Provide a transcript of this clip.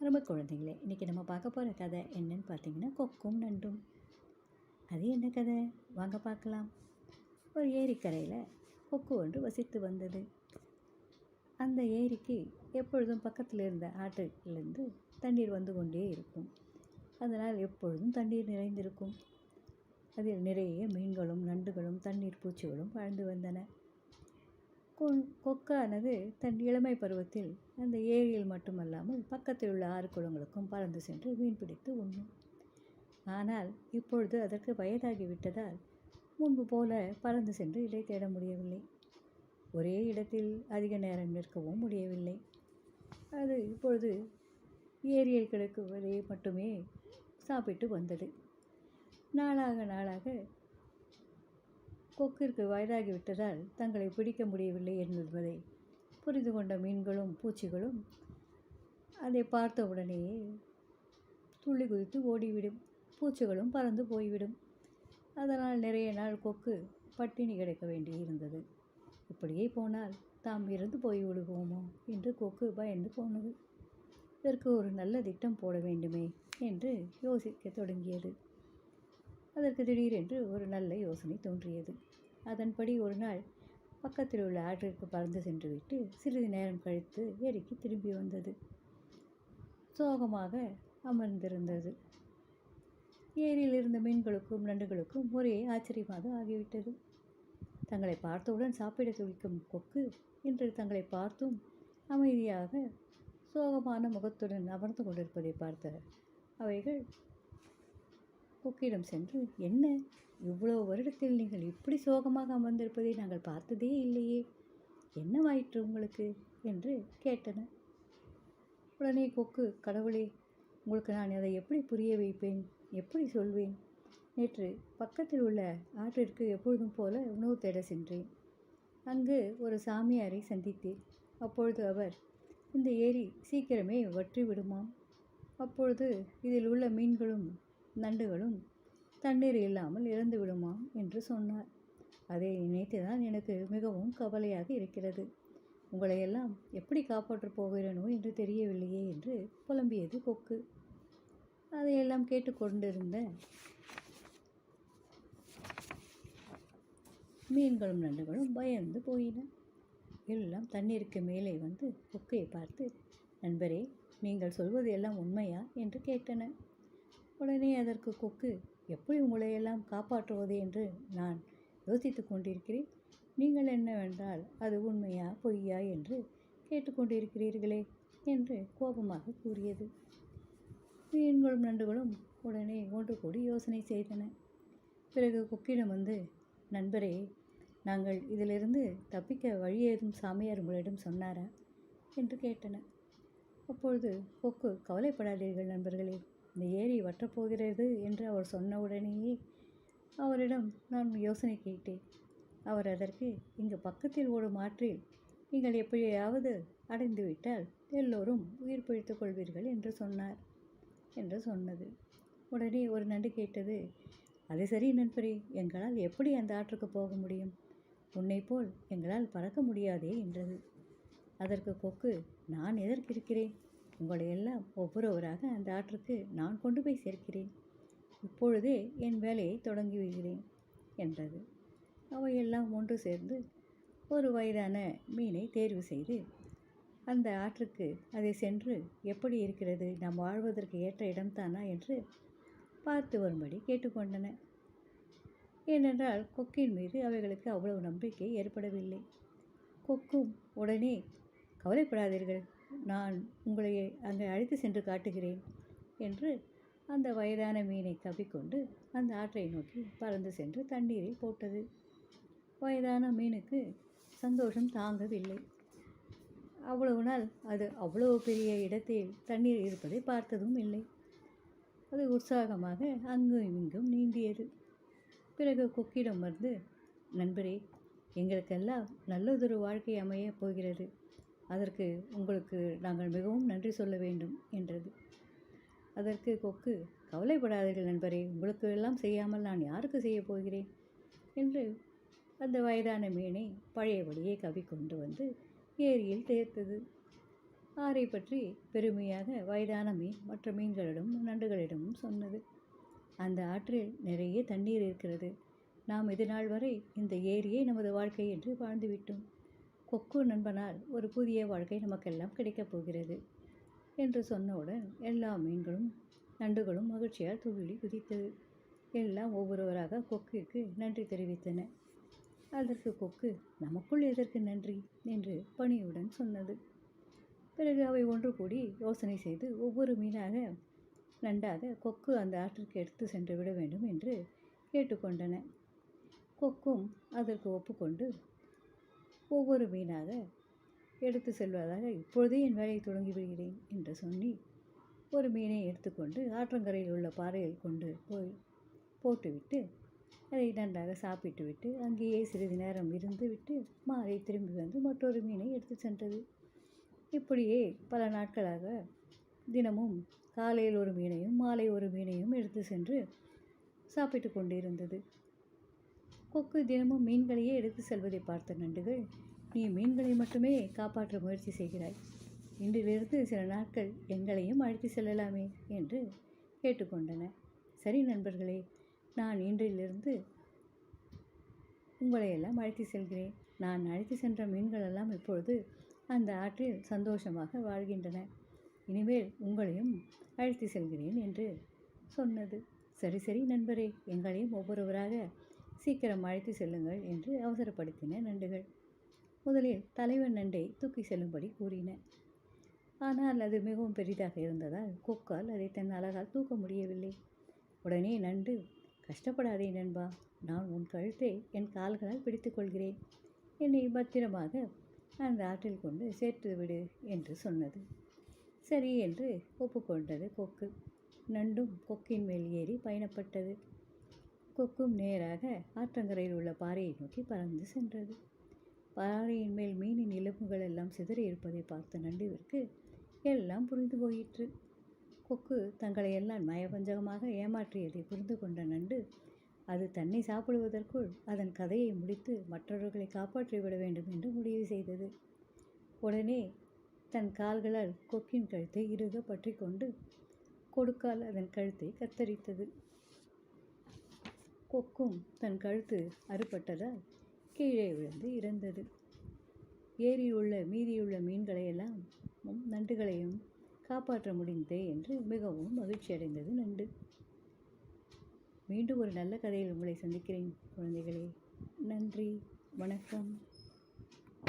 ரொம்ப குழந்தைங்களே இன்றைக்கி நம்ம பார்க்க போகிற கதை என்னன்னு பார்த்தீங்கன்னா கொக்கும் நண்டும். அது என்ன கதை? வாங்க பார்க்கலாம். ஒரு ஏரிக்கரையில் கொக்கு ஒன்று வசித்து வந்தது. அந்த ஏரிக்கு எப்பொழுதும் பக்கத்தில் இருந்த ஆற்றிலிருந்து தண்ணீர் வந்து கொண்டே இருக்கும். அதனால் எப்பொழுதும் தண்ணீர் நிறைந்திருக்கும். அதில் நிறைய மீன்களும் நண்டுகளும் தண்ணீர் பூச்சிகளும் வாழ்ந்து வந்தன. கொக்கானது தன் இளமை பருவத்தில் அந்த ஏரியில் மட்டுமல்லாமல் பக்கத்தில் உள்ள ஆறு குளங்களுக்கும் பறந்து சென்று மீன் பிடித்து உண்ணும். ஆனால் இப்பொழுது அதற்கு வயதாகிவிட்டதால் முன்பு போல பறந்து சென்று இடை தேட முடியவில்லை. ஒரே இடத்தில் அதிக நேரம் நிற்கவும் முடியவில்லை. அது இப்பொழுது ஏரியில் கிடக்குவதை மட்டுமே சாப்பிட்டு வந்தது. நாளாக நாளாக கொக்கிற்கு வயதாகிவிட்டதால் தங்களை பிடிக்க முடியவில்லை என்பதை புரிந்து கொண்ட மீன்களும் பூச்சிகளும் அதை பார்த்த உடனேயே துள்ளி குதித்து ஓடிவிடும். பூச்சிகளும் பறந்து போய்விடும். அதனால் நிறைய நாள் கொக்கு பட்டினி கிடைக்க வேண்டி இருந்தது இப்படியே போனால் தாம் இறந்து போய் விடுவோமோ என்று கொக்கு பயந்து போனது. இதற்கு ஒரு நல்ல திட்டம் போட வேண்டுமே என்று யோசிக்க தொடங்கியது. அதற்கு திடீரென்று ஒரு நல்ல யோசனை தோன்றியது. அதன்படி ஒரு நாள் பக்கத்தில் உள்ள ஆற்றிற்கு பறந்து சென்றுவிட்டு சிறிது நேரம் கழித்து ஏரிக்கு திரும்பி வந்தது. சோகமாக அமர்ந்திருந்தது. ஏரியில் இருந்த மீன்களுக்கும் நண்டுகளுக்கும் ஒரே ஆச்சரியமாக ஆகிவிட்டது. தங்களை பார்த்தவுடன் சாப்பிட துடிக்கும் கொக்கு இன்று தங்களை பார்த்தும் அமைதியாக சோகமான முகத்துடன் அமர்ந்து கொண்டிருப்பதை பார்த்த அவைகள் கொக்கிடம் சென்று என்ன? இவ்வளோ வருடத்தில் நீங்கள் இப்படி சோகமாக அமர்ந்திருப்பதை நாங்கள் பார்த்ததே இல்லையே. என்னவாயிற்று உங்களுக்கு? என்று கேட்டன. உடனே கொக்கு கடவுளே உங்களுக்கு நான் அதை எப்படி புரிய வைப்பேன்? எப்படி சொல்வேன்? நேற்று பக்கத்தில் உள்ள ஆற்றிற்கு எப்பொழுதும் போல உணவு தேட சென்றேன். அங்கு ஒரு சாமியாரை சந்தித்தேன். அப்பொழுது அவர் இந்த ஏரி சீக்கிரமே வற்றி விடுமாம் அப்பொழுது இதில் உள்ள மீன்களும் நண்டுகளும் தண்ணீர் இல்லாமல் இறந்து விடுமா என்று சொன்னார். அதை நினைத்துதான் எனக்கு மிகவும் கவலையாக இருக்கிறது. உங்களையெல்லாம் எப்படி காப்பாற்றப் போகிறேனோ என்று தெரியவில்லையே என்று புலம்பியது கொக்கு. அதையெல்லாம் கேட்டுக்கொண்டிருந்த மீன்களும் நண்டுகளும் பயந்து போயின. எல்லாம் தண்ணீருக்கு மேலே வந்து கொக்கையை பார்த்து நண்பரே நீங்கள் சொல்வது எல்லாம் உண்மையா? என்று கேட்டன. உடனே அதற்கு கொக்கு எப்படி உங்களையெல்லாம் காப்பாற்றுவது என்று நான் யோசித்து கொண்டிருக்கிறேன். நீங்கள் என்னவென்றால் அது உண்மையா பொய்யா என்று கேட்டுக்கொண்டிருக்கிறீர்களே என்று கோபமாக கூறியது. மீன்களும் நண்டுகளும் உடனே ஒன்று கூடி யோசனை செய்தன. பிறகு கொக்கிடம் வந்து நண்பரே நாங்கள் இதிலிருந்து தப்பிக்க வழி ஏதும் சாமியார் உங்களிடம் சொன்னாரா? என்று கேட்டன. அப்பொழுது கொக்கு கவலைப்படாதீர்கள் நண்பர்களே இந்த ஏரி வற்றப்போகிறது என்று அவர் சொன்னவுடனேயே அவரிடம் நான் யோசனை கேட்டேன். அவர் அதற்கு இங்கு பக்கத்தில் ஓடும் ஆற்றில் நீங்கள் எப்படியாவது அடைந்துவிட்டால் எல்லோரும் உயிர் பிழைத்துக் கொள்வீர்கள் என்று சொன்னார் என்று சொன்னது. உடனே ஒரு நண்டு கேட்டது அது சரி நண்பரே எங்களால் எப்படி அந்த ஆற்றுக்கு போக முடியும்? உன்னை போல் எங்களால் பறக்க முடியாதே என்றது. அதற்கு கொக்கு நான் எதற்கிருக்கிறேன்? உங்களை எல்லாம் ஒவ்வொருவராக அந்த ஆற்றுக்கு நான் கொண்டு போய் சேர்க்கிறேன். இப்பொழுதே என் வேலையை தொடங்கி விடுகிறேன் என்றது. அவையெல்லாம் ஒன்று சேர்ந்து ஒரு வயதான மீனை தேர்வு செய்து அந்த ஆற்றுக்கு அதை சென்று எப்படி இருக்கிறது? நாம் வாழ்வதற்கு ஏற்ற இடம்தானா என்று பார்த்து வரும்படி கேட்டுக்கொண்டன. ஏனென்றால் கொக்கின் மீது அவைகளுக்கு அவ்வளவு நம்பிக்கை ஏற்படவில்லை. கொக்கும் உடனே கவலைப்படாதீர்கள். நான் உங்களை அங்கே அழைத்து சென்று காட்டுகிறேன் என்று அந்த வயதான மீனை கவிக்கொண்டு அந்த ஆற்றை நோக்கி பறந்து சென்று தண்ணீரை போட்டது. வயதான மீனுக்கு சந்தோஷம் தாங்கவில்லை. அவ்வளவு நாள் அது அவ்வளவு பெரிய இடத்தில் தண்ணீர் இருப்பதை பார்த்ததும் இல்லை. அது உற்சாகமாக அங்கும் இங்கும் நீந்தியது. பிறகு கொக்கிடம் வந்து நண்பரே எங்களுக்கெல்லாம் நல்லதொரு வாழ்க்கை அமையப் போகிறது. அதற்கு உங்களுக்கு நாங்கள் மிகவும் நன்றி சொல்ல வேண்டும் என்றது. அதற்கு கொக்கு கவலைப்படாதீர்கள் நண்பரே உங்களுக்கு எல்லாம் செய்யாமல் நான் யாருக்கு செய்யப் போகிறேன்? என்று அந்த வயதான மீனை பழையபடியே கவி கொண்டு வந்து ஏரியில் தேர்த்தது. ஆரை பற்றி பெருமையாக வயதான மீன் மற்ற மீன்களிடம் நண்டுகளிடமும் சொன்னது. அந்த ஆற்றில் நிறைய தண்ணீர் இருக்கிறது. நாம் இது நாள் வரை இந்த ஏரியே நமது வாழ்க்கை என்று வாழ்ந்துவிட்டோம். கொக்கு நண்பனால் ஒரு புதிய வாழ்க்கை நமக்கெல்லாம் கிடைக்கப் போகிறது என்று சொன்னவுடன் எல்லா மீன்களும் நண்டுகளும் மகிழ்ச்சியால் துள்ளி குதித்தது. எல்லாம் ஒவ்வொருவராக கொக்கிற்கு நன்றி தெரிவித்தன. அதற்கு கொக்கு நமக்குள் எதற்கு நன்றி? என்று பணியுடன் சொன்னது. பிறகு அவை ஒன்று கூடி யோசனை செய்து ஒவ்வொரு மீனாக நண்டாக கொக்கு அந்த ஆற்றிற்கு எடுத்து சென்று விட வேண்டும் என்று கேட்டுக்கொண்டன. கொக்கும் அதற்கு ஒப்புக்கொண்டு ஒவ்வொரு மீனாக எடுத்து செல்வதாக இப்பொழுதே என் வேலையை தொடங்கி விடுகிறேன் என்று சொல்லி ஒரு மீனை எடுத்துக்கொண்டு ஆற்றங்கரையில் உள்ள பாறையில் கொண்டு போய் போட்டுவிட்டு அதை நன்றாக சாப்பிட்டு விட்டு அங்கேயே சிறிது நேரம் இருந்து விட்டு மாலை திரும்பி வந்து மற்றொரு மீனை எடுத்து சென்றது. இப்படியே பல நாட்களாக தினமும் காலையில் ஒரு மீனையும் மாலை ஒரு மீனையும் எடுத்து சென்று சாப்பிட்டு கொண்டிருந்தது. கொக்கு தினமும் மீன்களையே எடுத்து செல்வதை பார்த்த நண்டுகள் நீ மீன்களை மட்டுமே காப்பாற்ற முயற்சி செய்கிறாய். இன்றிலிருந்து சில நாட்கள் எங்களையும் அழைத்து செல்லலாமே என்று கேட்டுக்கொண்டன சரி நண்பர்களே நான் இன்றிலிருந்து உங்களையெல்லாம் அழைத்து செல்கிறேன். நான் அழைத்து சென்ற மீன்களெல்லாம் இப்பொழுது அந்த ஆற்றில் சந்தோஷமாக வாழ்கின்றன. இனிமேல் உங்களையும் அழைத்து செல்கிறேன் என்று சொன்னது. சரி சரி நண்பரே எங்களையும் ஒவ்வொருவராக சீக்கிரம் அழைத்து செல்லுங்கள் என்று அவசரப்படுத்தின நண்டுகள். முதலில் தலைவன் நண்டை தூக்கி செல்லும்படி கூறின. ஆனால் அது மிகவும் பெரிதாக இருந்ததால் கொக்கால் அதை தன் அழகால் தூக்க முடியவில்லை. உடனே நண்டு கஷ்டப்படாதே நண்பா நான் உன் கழுத்தை என் கால்களால் பிடித்துக்கொள்கிறேன் என்னை பத்திரமாக அந்த ஆற்றில் கொண்டு சேர்த்து விடு என்று சொன்னது. சரி என்று ஒப்புக்கொண்டது கொக்கு. நண்டும் கொக்கின் மேல் ஏறி பயணப்பட்டது. கொக்கும் நேராக ஆற்றங்கரையில் உள்ள பாறையை நோக்கி பறந்து சென்றது. பாறையின் மேல் மீனின் எலும்புகள் எல்லாம் சிதறி இருப்பதை பார்த்த நண்டுவிற்கு எல்லாம் புரிந்து போயிற்று. கொக்கு தங்களை எல்லாம் மயபஞ்சகமாக ஏமாற்றியதை புரிந்து கொண்ட நண்டு அது தன்னை சாப்பிடுவதற்குள் அதன் கதையை முடித்து மற்றவர்களை காப்பாற்றி விட வேண்டும் என்று முடிவு செய்தது. உடனே தன் கால்களால் கொக்கின் கழுத்தை இறுக பற்றி கொண்டு கொடுக்கால் அதன் கழுத்தை கத்தரித்தது. கொக்கும் தன் கழுத்து அறுபட்டதால் கீழே விழுந்து இறந்தது. ஏரியில் உள்ள மீதியுள்ள மீன்களையெல்லாம் நண்டுகளையும் காப்பாற்ற முடிந்ததே என்று மிகவும் மகிழ்ச்சி அடைந்தது நண்டு. மீண்டும் ஒரு நல்ல கதையில் உங்களை சந்திக்கிறேன் குழந்தைகளே. நன்றி வணக்கம்.